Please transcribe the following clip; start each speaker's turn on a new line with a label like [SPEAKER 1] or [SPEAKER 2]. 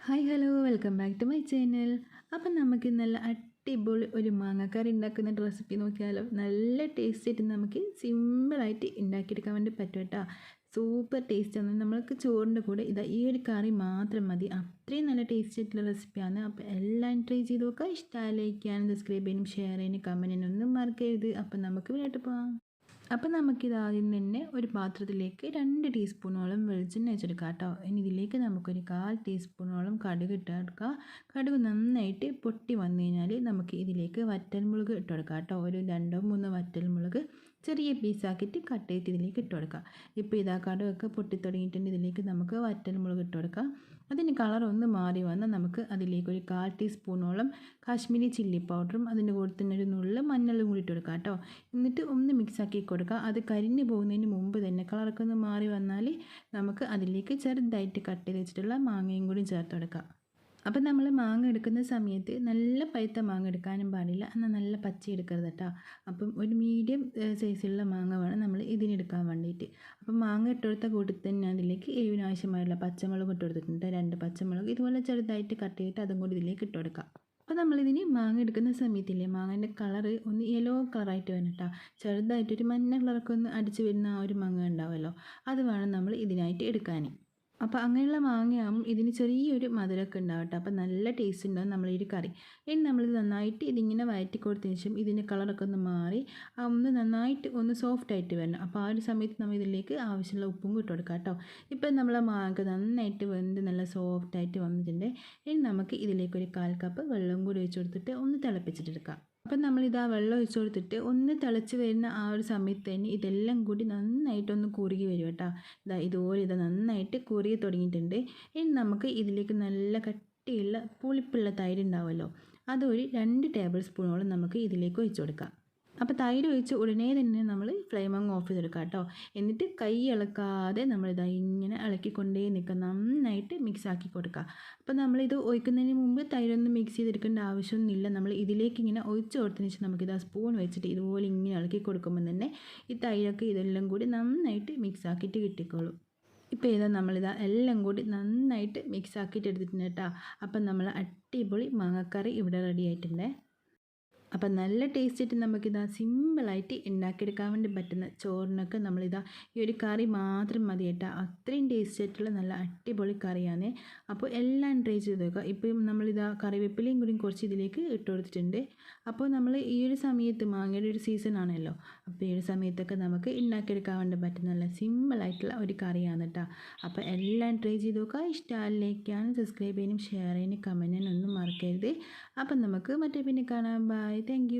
[SPEAKER 1] Hi hello welcome back to my channel. അപ്പം നമുക്ക് നല്ല അടിപൊളി ഒരു മാങ്ങക്കറി ഉണ്ടാക്കുന്ന റെസിപ്പി നോക്കിയാലോ. നല്ല ടേസ്റ്റ് ആയിട്ട് നമുക്ക് സിമ്പിളായിട്ട് ഉണ്ടാക്കിയെടുക്കാൻ വേണ്ടി പറ്റും കേട്ടോ. സൂപ്പർ ടേസ്റ്റാണ് നമ്മൾക്ക് ചോറിന്റെ കൂടെ ഇതാ ഈ ഒരു കറി മാത്രം മതി. അത്രയും നല്ല ടേസ്റ്റ് ആയിട്ടുള്ള റെസിപ്പിയാണ് അപ്പോൾ എല്ലാം ട്രൈ ചെയ്ത് നോക്കുക. ഇഷ്ടമായി ലൈക്ക് ചെയ്യാനും സബ്സ്ക്രൈബ് ചെയ്യാനും ഷെയർ ചെയ്യാനും കമന്റ് ചെയ്യാനും ഒന്നും മറക്കരുത്. അപ്പം നമുക്ക് വീട്ടിൽ പോകാം അപ്പം നമുക്കിത് ആദ്യം തന്നെ ഒരു പാത്രത്തിലേക്ക് രണ്ട് ടീസ്പൂണോളം വെളിച്ചെണ്ണ വെച്ചെടുക്കാം കേട്ടോ. ഇനി ഇതിലേക്ക് നമുക്കൊരു കാൽ ടീസ്പൂണോളം കടുക് ഇട്ട് കൊടുക്കുക കടുക് നന്നായിട്ട് പൊട്ടി വന്നു കഴിഞ്ഞാൽ നമുക്ക് ഇതിലേക്ക് വറ്റൽമുളക് ഇട്ട് കൊടുക്കാം കേട്ടോ. ഒരു രണ്ടോ മൂന്നോ വറ്റൽമുളക് ചെറിയ പീസാക്കിയിട്ട് കട്ട് ചെയ്ത് ഇതിലേക്ക് ഇട്ട് കൊടുക്കാം. ഇപ്പോൾ ഇതാ കടുകൊക്കെ പൊട്ടി തുടങ്ങിയിട്ടുണ്ട്. ഇതിലേക്ക് നമുക്ക് വറ്റൽമുളക് ഇട്ട് കൊടുക്കാം. അതിന് കളർ ഒന്ന് മാറി വന്നാൽ നമുക്ക് അതിലേക്ക് ഒരു കാൽ ടീസ്പൂണോളം കാശ്മീരി ചില്ലി പൗഡറും അതിന്റെ കൂടെ തന്നെ ഒരു നുള്ളിൽ മഞ്ഞളും കൂടി ഇട്ട് കൊടുക്കാം കേട്ടോ. എന്നിട്ട് ഒന്ന് മിക്സാക്കി കൊടുക്കുക അത് കരിഞ്ഞു പോകുന്നതിന് മുമ്പ് തന്നെ കളറൊക്കെ ഒന്ന് മാറി വന്നാൽ നമുക്ക് അതിലേക്ക് ചെറുതായിട്ട് കട്ട് ചെയ്ത് വെച്ചിട്ടുള്ള മാങ്ങയും കൂടി ചേർത്ത് കൊടുക്കുക. അപ്പം നമ്മൾ മാങ്ങ എടുക്കുന്ന സമയത്ത് നല്ല പഴുത്ത മാങ്ങ എടുക്കാനും പാടില്ല. എന്നാൽ നല്ല പച്ച എടുക്കരുത് കേട്ടോ. അപ്പം ഒരു മീഡിയം സൈസിലുള്ള മാങ്ങ വേണം നമ്മൾ ഇതിനെടുക്കാൻ വേണ്ടിയിട്ട്. അപ്പം മാങ്ങ ഇട്ടുകൊടുത്ത കൂട്ടത്തിൽ തന്നെ അതിലേക്ക് എരിവിന് ആവശ്യമായുള്ള പച്ചമുളക് ഇട്ട് കൊടുത്തിട്ടുണ്ട്. രണ്ട് പച്ചമുളക് ഇതുപോലെ ചെറുതായിട്ട് കട്ട് ചെയ്തിട്ട് അതും കൂടി ഇതിലേക്ക് ഇട്ട് കൊടുക്കാം നമ്മളിതിന് മാങ്ങ എടുക്കുന്ന സമയത്തില്ലേ മാങ്ങേന്റെ കളറ് ഒന്ന് യെല്ലോ കളറായിട്ട് വരണം കേട്ടോ ചെറുതായിട്ടൊരു മഞ്ഞ കളറൊക്കെ ഒന്ന് അടിച്ച് വരുന്ന ആ ഒരു മാങ്ങ ഉണ്ടാവുമല്ലോ അത് വേണം നമ്മൾ ഇതിനായിട്ട് എടുക്കാൻ അപ്പോൾ അങ്ങനെയുള്ള മാങ്ങയാകുമ്പോൾ ഇതിന് ചെറിയൊരു മധുരമൊക്കെ ഉണ്ടാവും കേട്ടോ അപ്പോൾ നല്ല ടേസ്റ്റ് ഉണ്ടാവും നമ്മൾ ഒരു കറി. ഇനി നമ്മളിത് നന്നായിട്ട് ഇതിങ്ങനെ വയറ്റി കൊടുത്തതിന് ശേഷം ഇതിന്റെ കളറൊക്കെ ഒന്ന് മാറി ഒന്ന് നന്നായിട്ട് ഒന്ന് സോഫ്റ്റ് ആയിട്ട് വരണം. അപ്പോൾ ആ ഒരു സമയത്ത് നമ്മൾ ഇതിലേക്ക് ആവശ്യമുള്ള ഉപ്പും ഇട്ട് കൊടുക്കാം കേട്ടോ. ഇപ്പം നമ്മളെ മാങ്ങ നന്നായിട്ട് വെന്ത് നല്ല സോഫ്റ്റ് ആയിട്ട് വന്നിട്ടുണ്ട്. ഇനി നമുക്ക് ഇതിലേക്ക് ഒരു കാൽ കപ്പ് വെള്ളം കൂടി ഒഴിച്ച് കൊടുത്തിട്ട് ഒന്ന് തിളപ്പിച്ചിട്ടെടുക്കാം അപ്പം നമ്മളിതാ വെള്ളം ഒഴിച്ചു കൊടുത്തിട്ട് ഒന്ന് തിളച്ച് വരുന്ന ആ ഒരു സമയത്ത് തന്നെ ഇതെല്ലാം കൂടി നന്നായിട്ടൊന്ന് കുറുകി വരും കേട്ടോ. ഇതാ ഇതുപോലെ ഇത് നന്നായിട്ട് കുറുകി തുടങ്ങിയിട്ടുണ്ട്. ഇനി നമുക്ക് ഇതിലേക്ക് നല്ല കട്ടിയുള്ള പുളിപ്പുള്ള തൈര് ഉണ്ടാവുമല്ലോ. അതൊരു രണ്ട് ടേബിൾ സ്പൂണോളം നമുക്ക് ഇതിലേക്ക് ഒഴിച്ചു കൊടുക്കാം. അപ്പോൾ തൈര് ഒഴിച്ച് ഉടനെ തന്നെ നമ്മൾ ഫ്ലെയിം അങ്ങ് ഓഫ് ചെയ്തെടുക്കുക കേട്ടോ. എന്നിട്ട് കൈ ഇളക്കാതെ നമ്മൾ നമ്മളിതാ ഇങ്ങനെ ഇളക്കിക്കൊണ്ടേ നിൽക്കുക. നന്നായിട്ട് മിക്സ് ആക്കി കൊടുക്കുക. അപ്പോൾ നമ്മളിത് ഒഴിക്കുന്നതിന് മുമ്പ് തൈരൊന്നും മിക്സ് ചെയ്തെടുക്കേണ്ട ആവശ്യമൊന്നുമില്ല. നമ്മൾ ഇതിലേക്ക് ഇങ്ങനെ ഒഴിച്ച് കൊടുത്തതിന് ശേഷം നമുക്കിത് ആ സ്പൂൺ വെച്ചിട്ട് ഇതുപോലെ ഇങ്ങനെ ഇളക്കി കൊടുക്കുമ്പോൾ തന്നെ ഈ തൈരൊക്കെ ഇതെല്ലാം കൂടി നന്നായിട്ട് മിക്സ് ആക്കിയിട്ട് കിട്ടിക്കോളും. ഇപ്പോൾ ഇതാ നമ്മളിതാ എല്ലാം കൂടി നന്നായിട്ട് മിക്സ് ആക്കിയിട്ട് എടുത്തിട്ടുണ്ട് കേട്ടോ. അപ്പം നമ്മൾ അടിപൊളി മാങ്ങക്കറി ഇവിടെ റെഡി ആയിട്ടുണ്ട്. അപ്പം നല്ല ടേസ്റ്റായിട്ട് നമുക്കിതാ സിമ്പിളായിട്ട് ഉണ്ടാക്കിയെടുക്കാൻ വേണ്ടി പറ്റുന്ന ചോറിനൊക്കെ നമ്മളിതാ ഈ ഒരു കറി മാത്രം മതി കേട്ടോ അത്രയും ടേസ്റ്റ് ആയിട്ടുള്ള നല്ല അടിപൊളി കറിയാണ് അപ്പോൾ എല്ലാം ട്രൈ ചെയ്ത് നോക്കുക ഇപ്പം നമ്മളിതാ കറിവേപ്പിലയും കൂടി കുറച്ച് ഇതിലേക്ക് ഇട്ട് കൊടുത്തിട്ടുണ്ട്. അപ്പോൾ നമ്മൾ ഈ ഒരു സമയത്ത് മാങ്ങയുടെ ഒരു സീസൺ ആണല്ലോ. അപ്പോൾ ഈ ഒരു സമയത്തൊക്കെ നമുക്ക് ഉണ്ടാക്കിയെടുക്കാൻ വേണ്ടി പറ്റുന്ന നല്ല സിമ്പിളായിട്ടുള്ള ഒരു കറിയാണ് കേട്ടോ അപ്പോൾ എല്ലാം ട്രൈ ചെയ്ത് നോക്കുക ഇഷ്ടമല്ലേക്കാണ് സബ്സ്ക്രൈബ് ചെയ്യാനും ഷെയർ ചെയ്യാനും കമന്റ് ചെയ്യാനും ഒന്നും മറക്കരുത്. അപ്പം നമുക്ക് മറ്റേ പിന്നെ കാണാം. ബൈ. താങ്ക്